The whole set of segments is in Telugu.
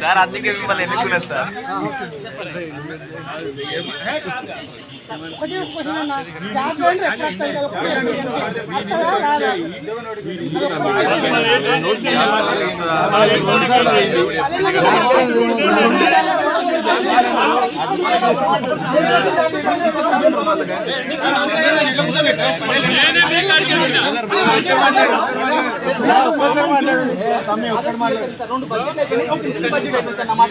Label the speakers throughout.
Speaker 1: సార్ అందుకే మిమ్మల్ని ఎన్నుకున్నారు సార్
Speaker 2: ఒకటి
Speaker 3: రెండు బడ్జెట్ అయిపోయింది మాట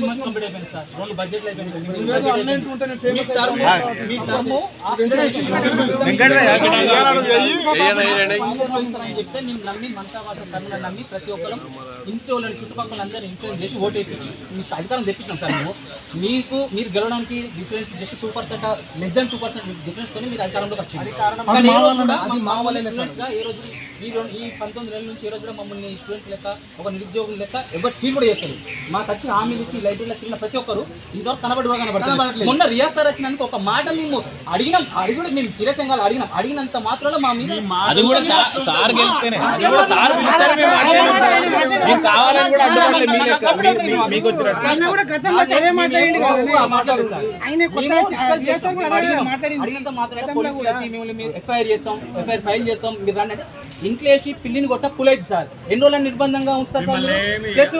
Speaker 3: లో మంత్స్ కంప్లీట్ అయిపోయింది సార్. రెండు బడ్జెట్లు అయిపోయింది. నేను చెప్తే మేము నమ్మి మనసా వాస నమ్మి ప్రతి ఒక్కరు ఇంటి వాళ్ళని చుట్టుపక్కల అందరూ ఇన్ఫ్లుయెన్స్ చేసి ఓటు వేయించి మీకు అధికారం తెప్పించాం సార్ మేము. మీకు మీరు గెలవడానికి difference just two percent less than two percent difference తోనే మీరు అధికారంలోకి వచ్చింది. ఏ రోజు ఈ రెండు ఈ పంతొమ్మిది నెలల నుంచి ఏ రోజు కూడా మమ్మల్ని స్టూడెంట్స్ లెక్క ఒక నిరుద్యోగుల లెక్క ఎవరు ట్రీట్ కూడా చేస్తారు మాకు వచ్చి హామీలు ఇచ్చి లైబ్రరీలో తిన్న ప్రతి ఒక్కరు ఇంతవరకు కనబడి మొన్న రియాజ్ సార్ వచ్చినందుకు ఒక మాట మేము అడిగినాం. అడిగి కూడా మేము సీరియస్గా అడిగినాం. అడిగినంత మాత్రాన మా మీద
Speaker 4: అది కూడా సార్ సార్ గెలిస్తేనే. అది కూడా సార్ పిలిస్తేనే మేము మీకు కావాలని కూడా అడ్డుకోలేదు మీకు వచ్చినట్టు.
Speaker 2: కదా
Speaker 3: చేస్తాం.
Speaker 2: కూడా అదే
Speaker 3: అడిగినాం.
Speaker 2: మాట్లాడింది
Speaker 3: అడిగినంత మాత్రమే పోలీసులు వచ్చి మిమ్మల్ని మీరు ఎఫ్ఐఆర్ చేస్తాం ఎఫ్ఐఆర్ ఫైల్ చేస్తాం మీరు రండి. అంటే ఇంట్లో వేసి పిల్లిని కొట్ట పులైదు సార్. ఎన్ని రోజులు నిర్బంధంగా ఉంచుతారు సార్? ప్లస్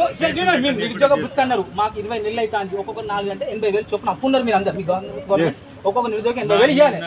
Speaker 3: నిరుద్యోగ బుక్ అన్నారు. మాకు ఇరవై నెలలు అయితే ఒక్కొక్క నాలుగు అంటే ఎనభై వేలు చొప్పున అప్పు ఉన్నారు మీరు అందరు మీ గవర్నమెంట్ ఒక్కొక్క నిరుద్యోగం ఎనభై వేలు ఇవ్వాలి